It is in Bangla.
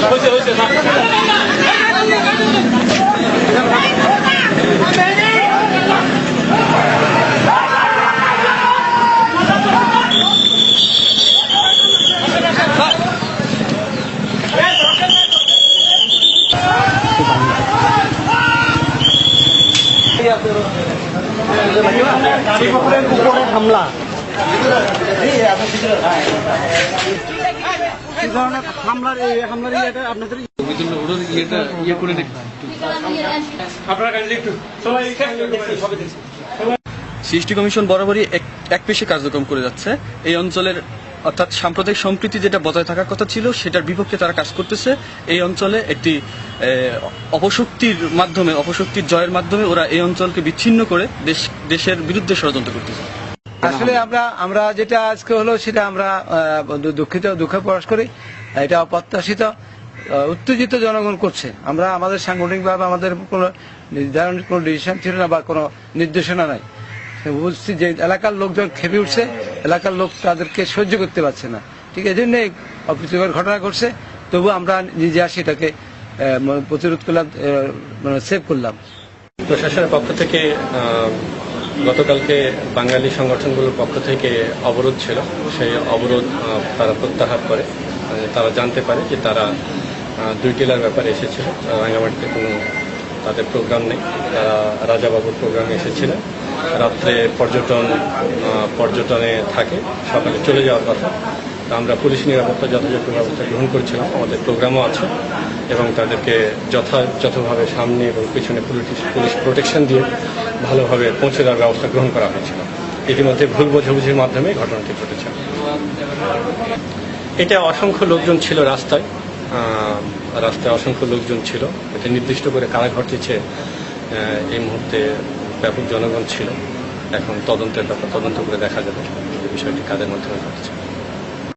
পোশাক তৈরি করেন হয়েছে হয়েছে হামলা কি ধরনের হামলার এই হামলার ইয়েটা আপনাদের আপনারা একটু সবাই সবাই সৃষ্টি কমিশন বরাবরই এক পেশে কার্যক্রম করে যাচ্ছে। এই অঞ্চলের অর্থাৎ সাম্প্রদায়িক সম্প্রীতি যেটা বজায় থাকার কথা ছিল সেটার বিপক্ষে তারা কাজ করতেছে। এই অঞ্চলে একটি আহ, অপশক্তির মাধ্যমে অপশক্তির জয়ের মাধ্যমে ওরা এই অঞ্চলকে বিচ্ছিন্ন করে দেশ দেশের বিরুদ্ধে ষড়যন্ত্র করতেছে। আসলে আমরা আমরা যেটা আজকে হলো সেটা আমরা আহ, দু- দুঃখিত দুঃখ প্রকাশ করি। এটা অপ্রত্যাশিত। উত্তেজিত জনগণ করছে। আমরা আমাদের সাংগঠনিকভাবে আমাদের কোনো নির্ধারণ কোনো ডিসিশন ছিল না বা কোনো নির্দেশনা নাই। বুঝছি যে এলাকার লোকজন খেপে উঠছে। এলাকার লোক তাদেরকে সহ্য করতে পারছে না। ঠিক এই জন্যই অপ্রীতিকর ঘটনা ঘটছে। তবু আমরা নিজে আসি এটাকে আহ, প্রতিরোধ করলাম মানে সেভ করলাম। প্রশাসনের পক্ষ থেকে গতকালকে বাঙালি সংগঠনগুলোর পক্ষ থেকে অবরোধ ছিল। সেই অবরোধ তারা প্রত্যাহার করে। তারা জানতে পারে যে তারা দুই টিলার ব্যাপারে এসেছিল। রাঙ্গামাটিতে কোনো তাদের প্রোগ্রাম নেই। তারা রাজাবাবুর প্রোগ্রামে এসেছিলেন রাত্রে পর্যটন পর্যটনে থাকে। সকালে চলে যাওয়ার কথা। আমরা পুলিশ নিরাপত্তা যথাযথ ব্যবস্থা গ্রহণ করেছিলাম, আমাদের প্রোগ্রামও আছে এবং তাদেরকে যথাযথভাবে সামনে এবং পিছনে পুলিশ প্রোটেকশন দিয়ে ভালোভাবে পৌঁছে দেওয়ার ব্যবস্থা গ্রহণ করা হয়েছিল। ইতিমধ্যে ভুল বোঝাবুঝির মাধ্যমে ঘটনাটি ঘটেছে। এটা অসংখ্য লোকজন ছিল রাস্তায় রাস্তায় অসংখ্য লোকজন ছিল। এটা নির্দিষ্ট করে কারা ঘটেছে এই মুহূর্তে ব্যাপক জনগণ ছিল। এখন তদন্তের ব্যাপার, তদন্ত করে দেখা যাবে। বিষয়টি কাদের মাধ্যমে ঘটেছে।